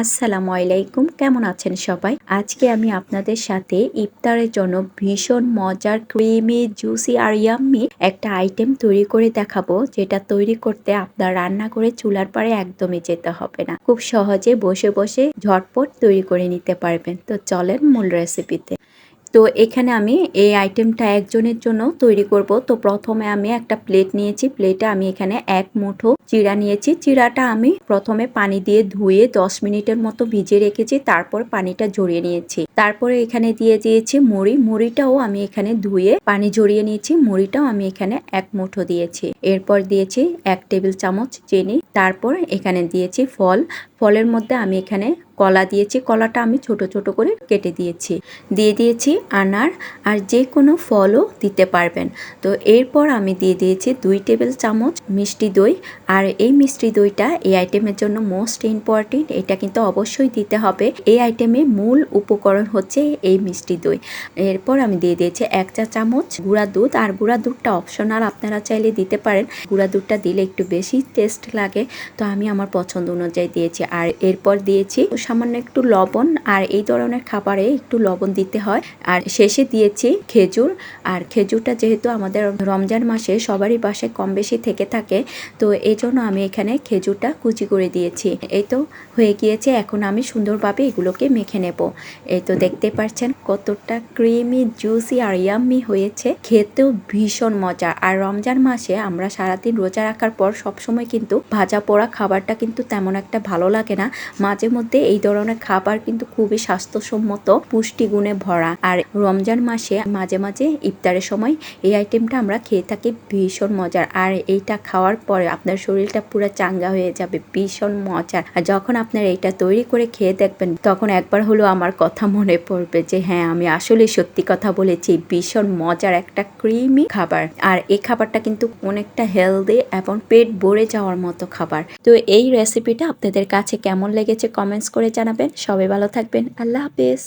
আসসালামু আলাইকুম, কেমন আছেন সবাই? আজকে আমি আপনাদের সাথে ইফতারের জন্য ভীষণ মজার, ক্রিমি, জুসি আর ইয়াম্মি একটা আইটেম তৈরি করে দেখাবো, যেটা তৈরি করতে আপনার রান্না করে চুলার পাড়ে একদমই যেতে হবে না। খুব সহজে বসে বসে ঝটপট তৈরি করে নিতে পারবেন। তো চলেন মূল রেসিপিতে তো এখানে আমি এই আইটেমটা একজনের জন্য তৈরি করব। তো প্রথমে আমি একটা প্লেট নিয়েছি। প্লেটে আমি এখানে এক মুঠো চিড়া নিয়েছি। চিড়াটা আমি প্রথমে পানি দিয়ে ধুয়ে 10 মিনিটের মতো ভিজে রেখেছি। তারপর পানিটা ঝরিয়ে নিয়েছি। তারপরে এখানে দিয়ে দিয়েছি মুড়ি। মুড়িটাও আমি এখানে ধুয়ে পানি ঝরিয়ে নিয়েছি। মুড়িটাও আমি এখানে এক মুঠো দিয়েছি। এরপর দিয়েছি এক টেবিল চামচ চিনি। তারপর এখানে দিয়েছি ফল। ফলের মধ্যে আমি এখানে কলা দিয়েছি, কলাটা আমি ছোট ছোট করে কেটে দিয়েছি। দিয়ে দিয়েছি আনার আর যে কোনো ফলও দিতে পারবেন। তো এরপর আমি দিয়ে দিয়েছি দুই টেবিল চামচ মিষ্টি দই। আর এই মিষ্টি দইটা এই আইটেমের জন্য মোস্ট ইম্পর্টেন্ট, এটা কিন্তু অবশ্যই দিতে হবে। এই আইটেমে মূল উপকরণ হচ্ছে এই মিষ্টি দই। এরপর আমি দিয়ে দিয়েছি এক চা চামচ গুঁড়া দুধ। আর গুঁড়া দুধটা অপশনাল, আপনারা চাইলে দিতে পারেন। গুঁড়া দুধটা দিলে একটু বেশি টেস্ট লাগে। তো আমি আমার পছন্দ অনুযায়ী দিয়েছি। আর এরপর দিয়েছি সামান্য একটু লবণ আর এই ধরনের খাবারে একটু লবণ দিতে হয়। আর শেষে দিয়েছি খেজুর। আর খেজুরটা যেহেতু আমাদের রমজান মাসে সবারই বাসায় কম বেশি থেকে থাকে, তো এই জন্য আমি এখানে খেজুরটা কুচি করে দিয়েছি। এই তো হয়ে গিয়েছে, এখন আমি সুন্দরভাবে এগুলোকে মেখে নেব। এই তো দেখতে পাচ্ছেন কতটা ক্রিমি, জুসি আর ইয়াম্মি হয়েছে। খেতেও ভীষণ মজা। আর রমজান মাসে আমরা সারাদিন রোজা রাখার পর সবসময় কিন্তু ভাজা পোড়া খাবারটা কিন্তু তেমন একটা ভালো লাগে না। মাঝে মধ্যে এই ধরনের খাবার কিন্তু খুবই স্বাস্থ্যসম্মত, পুষ্টিগুণে ভরা। আর রমজান মাসে মাঝে মাঝে ইফতারের সময় এই আইটেমটা আমরা খেয়ে থাকি ভীষণ মজার। আর এইটা খাওয়ার পরে আপনার শরীরটা পুরো চাঙ্গা হয়ে যাবে, ভীষণ মজার। আর যখন আপনার এইটা তৈরি করে খেয়ে দেখবেন, তখন একবার হলো আমার কথা মনে পড়বে যে হ্যাঁ আমি আসলে সত্যি কথা বলেছি, ভীষণ মজার একটা ক্রিমি খাবার। আর এই খাবারটা কিন্তু অনেকটা হেলদি এবং পেট ভরে যাওয়ার মতো খাবার। তো এই রেসিপিটা আপনাদের কাছে কেমন লেগেছে কমেন্টস করে জানাবেন। সবাই ভালো থাকবেন। আল্লাহ হাফেজ।